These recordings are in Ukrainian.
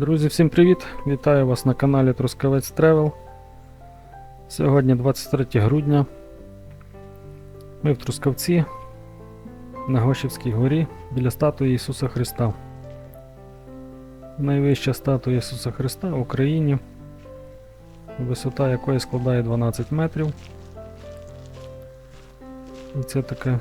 Друзі, всім привіт! Вітаю вас на каналі Трускавець Тревел. Сьогодні 23 грудня. Ми в Трускавці на Гошівській горі біля статуї Ісуса Христа. Найвища статуя Ісуса Христа в Україні, висота якої складає 12 метрів. І це таке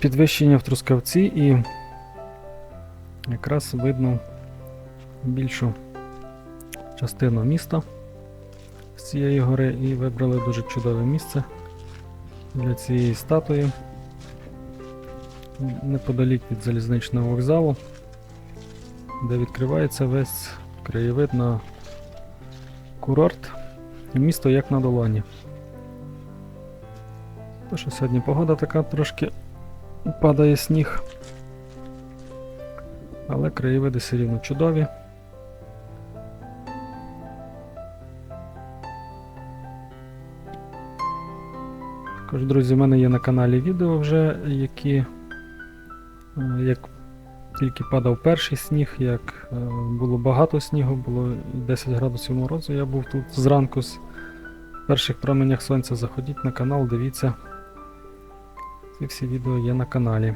підвищення в Трускавці і якраз видно більшу частину міста з цієї гори і вибрали дуже чудове місце для цієї статуї неподалік від залізничного вокзалу, де відкривається весь краєвид на курорт і місто як на долоні. То що сьогодні погода така трошки падає сніг. Але краєвиди все рівно чудові. Також, друзі, в мене є на каналі відео вже, які е, як тільки падав перший сніг, як е, було багато снігу, було 10 градусів морозу. Я був тут зранку з перших променях сонця. Заходіть на канал, дивіться. Ці всі відео є на каналі.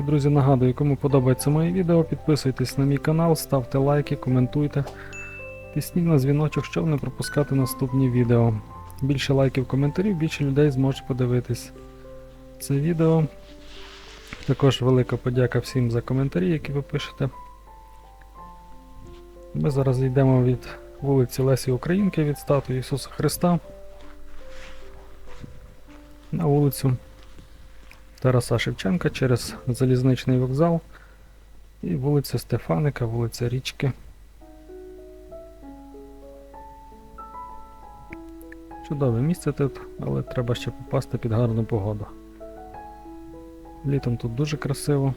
Ще, друзі, нагадую, кому подобається моє відео, підписуйтесь на мій канал, ставте лайки, коментуйте. Тисніть на дзвіночок, щоб не пропускати наступні відео. Більше лайків, коментарів, більше людей зможе подивитись це відео. Також велика подяка всім за коментарі, які ви пишете. Ми зараз йдемо від вулиці Лесі Українки від статуї Ісуса Христа на вулицю Тараса Шевченка через залізничний вокзал і вулиця Стефаника, вулиця Річки. Чудове місце тут, але треба ще попасти під гарну погоду. Літом тут дуже красиво.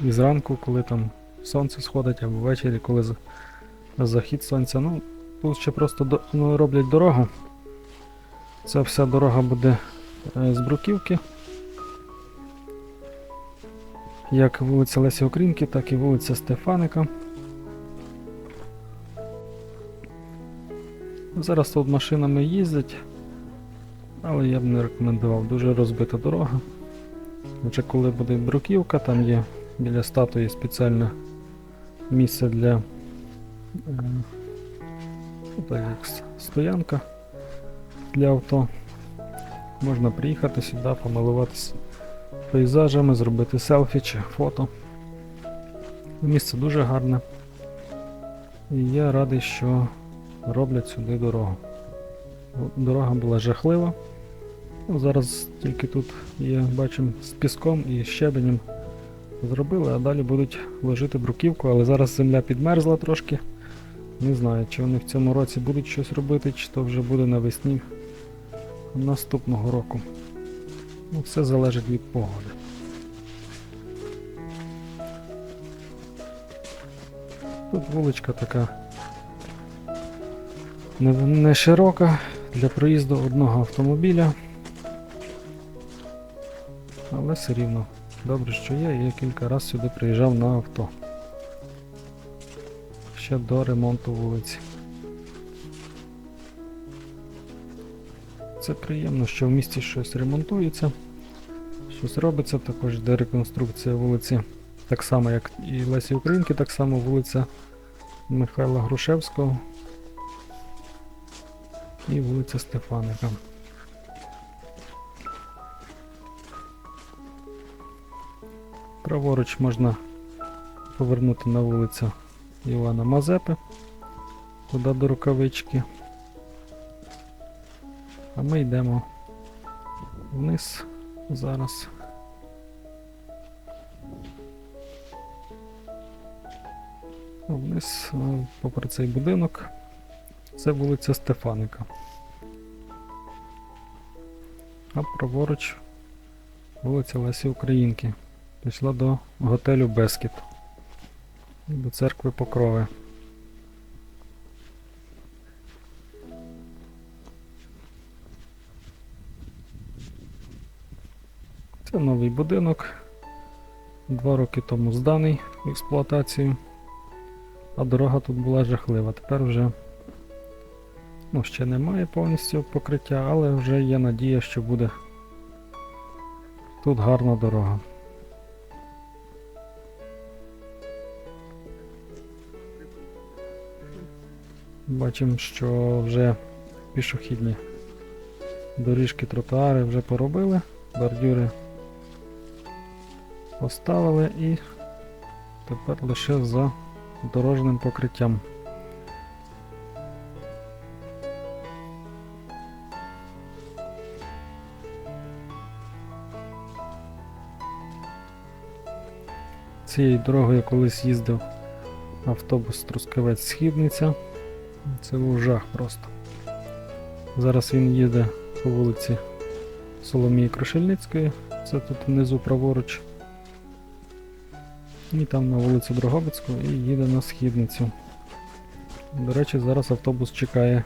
І зранку, коли там сонце сходить, або ввечері, коли захід сонця. Ну, тут ще просто ну, роблять дорогу. Ця вся дорога буде з бруківки. Як вулиця Лесі Українки, так і вулиця Стефаника. Зараз тут машинами їздять, але я б не рекомендував. Дуже розбита дорога. Отже, коли буде бруківка, там є біля статуї спеціальне місце для е, так як стоянка для авто. Можна приїхати сюди, помилуватися пейзажами, зробити селфі чи фото. Місце дуже гарне. І я радий, що роблять сюди дорогу. Дорога була жахлива. Ну, Зараз тільки тут є, бачимо, з піском і щебенем зробили, а далі будуть ложити бруківку, але зараз земля підмерзла трошки. Не знаю, чи вони в цьому році будуть щось робити, чи то вже буде навесні наступного року. Ну, все залежить від погоди. Тут вуличка така не, не широка для проїзду одного автомобіля. Але все рівно добре, що є, я кілька разів сюди приїжджав на авто. Ще до ремонту вулиці. Це приємно, що в місті щось ремонтується, щось робиться, також йде реконструкція вулиці, так само як і Лесі Українки, так само вулиця Михайла Грушевського і вулиця Стефаника. Праворуч можна повернути на вулицю Івана Мазепи, туди до рукавички. А ми йдемо вниз зараз. Вниз, е, попри цей будинок, це вулиця Стефаника. А праворуч вулиця Лесі Українки. Пішла до готелю Бескіт. До церкви Покрови. Це новий будинок. Два роки тому зданий в експлуатацію. А дорога тут була жахлива. Тепер вже ну, ще немає повністю покриття, але вже є надія, що буде тут гарна дорога. Бачимо, що вже пішохідні доріжки, тротуари вже поробили, бордюри поставили і тепер лише за дорожним покриттям. Цією дорогою колись їздив автобус Трускавець Східниця. Це був жах просто. Зараз він їде по вулиці Соломії Крушельницької, це тут внизу праворуч. І там на вулицю Дрогобицьку і їде на східницю. До речі, зараз автобус чекає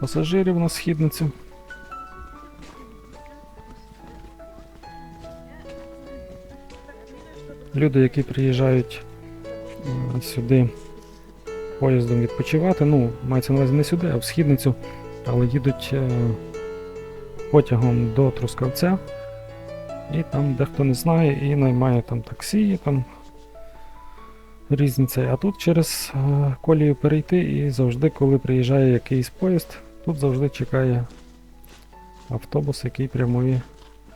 пасажирів на східницю. Люди, які приїжджають сюди поїздом відпочивати, ну, мається на увазі не сюди, а в східницю, але їдуть е, потягом до Трускавця. І там дехто не знає і наймає там таксі, там різні. А тут через е, колію перейти і завжди, коли приїжджає якийсь поїзд, тут завжди чекає автобус, який прямує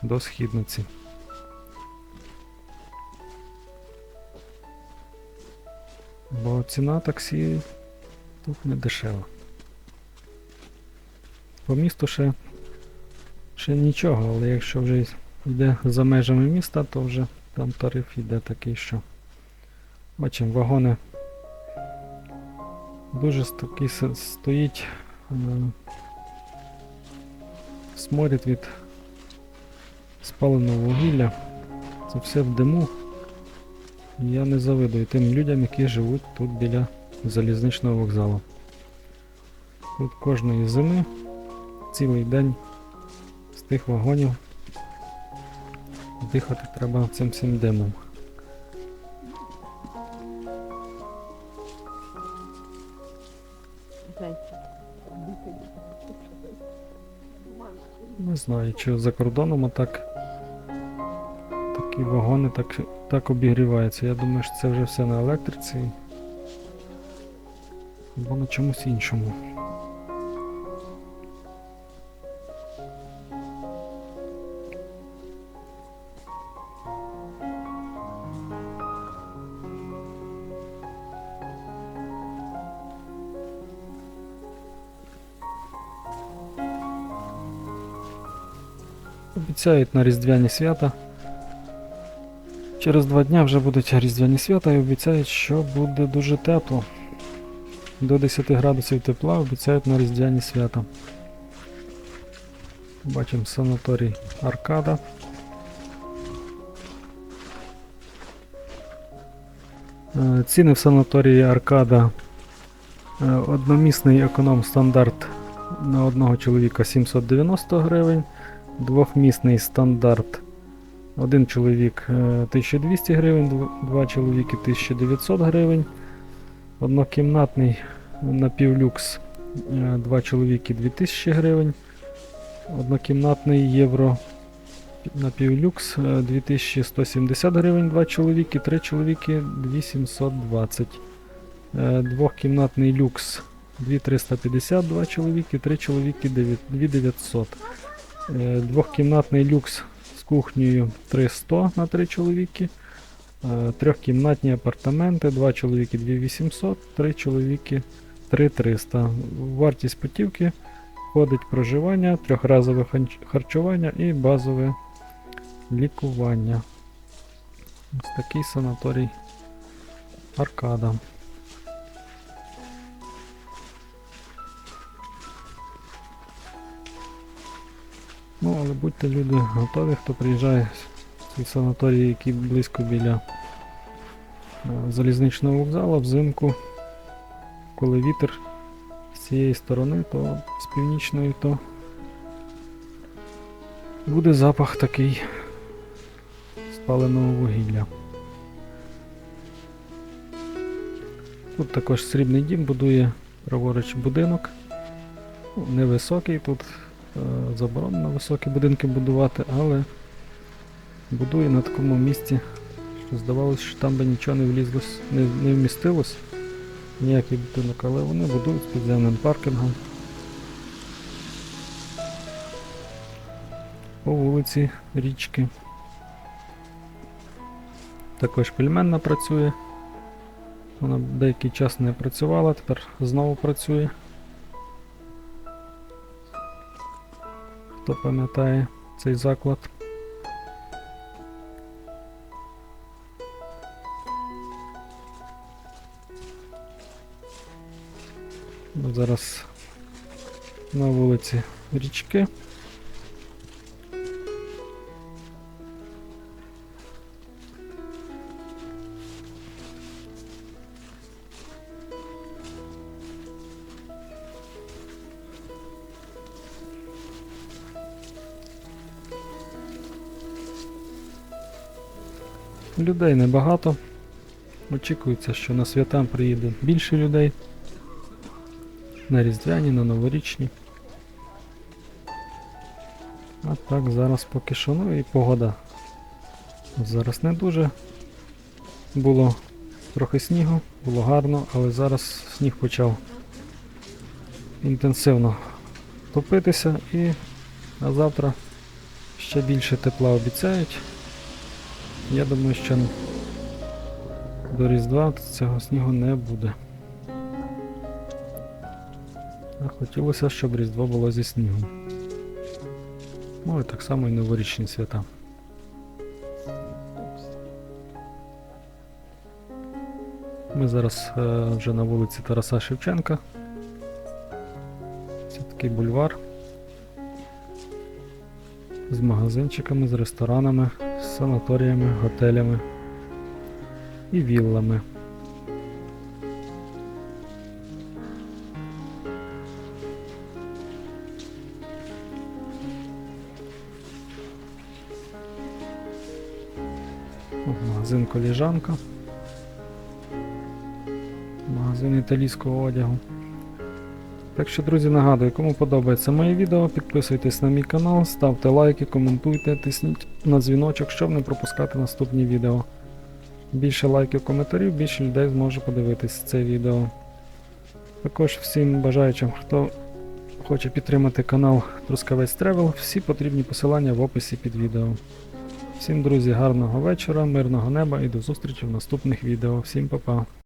до східниці. Бо ціна таксі тут не дешева. По місту ще, ще нічого, але якщо вже йде за межами міста, то вже там тариф йде такий, що бачимо, вагони дуже такий стоїть е, сморід від спаленого вугілля. Це все в диму. Я не завидую тим людям, які живуть тут біля залізничного вокзалу. Тут кожної зими цілий день з тих вагонів дихати треба цим всім димом. Не знаю, чи за кордоном так такі вагони так, так обігріваються. Я думаю, що це вже все на електриці. Або на чомусь іншому. Обіцяють на Різдвяні свята. Через два дня вже будуть Різдвяні свята і обіцяють, що буде дуже тепло. До 10 градусів тепла обіцяють на Різдвяні свята. Бачимо санаторій Аркада. Е, Ціни в санаторії Аркада. Е, Одномісний економ стандарт на одного чоловіка 790 гривень. Двохмісний стандарт. Один чоловік е, 1200 гривень, дв- два чоловіки 1900 гривень. Однокімнатний напівлюкс, е, два чоловіки 2000 гривень. Однокімнатний євро напівлюкс е, 2170 гривень, два чоловіки, три чоловіки 2720. Е, Двохкімнатний люкс 2350, два чоловіки, три чоловіки 2900. Е, Двохкімнатний люкс з кухнею 300 на 3 чоловіки. Е, Трьохкімнатні апартаменти, 2 чоловіки 2800, 3 чоловіки 3300. Вартість путівки входить проживання, трьохразове харчування і базове лікування. Ось такий санаторій Аркада. Ну, але будьте люди готові, хто приїжджає в ці санаторії, які близько біля е, залізничного вокзалу взимку, коли вітер з цієї сторони, то з північної, то буде запах такий спаленого вугілля. Тут також срібний дім будує праворуч будинок. Ну, Невисокий, тут заборонено високі будинки будувати, але будує на такому місці, що здавалося, що там би нічого не влізлось, не, не вмістилось, ніякий будинок, але вони будують з підземним паркінгом. По вулиці річки. Також пельменна працює. Вона деякий час не працювала, тепер знову працює. Хто пам'ятає цей заклад? Зараз на вулиці річки. Людей небагато. Очікується, що на свята приїде більше людей. На різдвяні, на новорічні. А так, зараз поки що. Ну і погода. Зараз не дуже. Було трохи снігу, було гарно, але зараз сніг почав інтенсивно топитися і на завтра ще більше тепла обіцяють. Я думаю, що до Різдва цього снігу не буде. А хотілося, щоб Різдво було зі снігом. Ну і так само і новорічні свята. Ми зараз е, вже на вулиці Тараса Шевченка. Це такий бульвар з магазинчиками, з ресторанами, санаторіями, готелями і віллами. Магазин коліжанка. Магазин італійського одягу. Так що, друзі, нагадую, кому подобається моє відео, підписуйтесь на мій канал, ставте лайки, коментуйте, тисніть на дзвіночок, щоб не пропускати наступні відео. Більше лайків, коментарів, більше людей зможе подивитись це відео. Також всім бажаючим, хто хоче підтримати канал Трускавець Тревел, всі потрібні посилання в описі під відео. Всім, друзі, гарного вечора, мирного неба і до зустрічі в наступних відео. Всім па-па.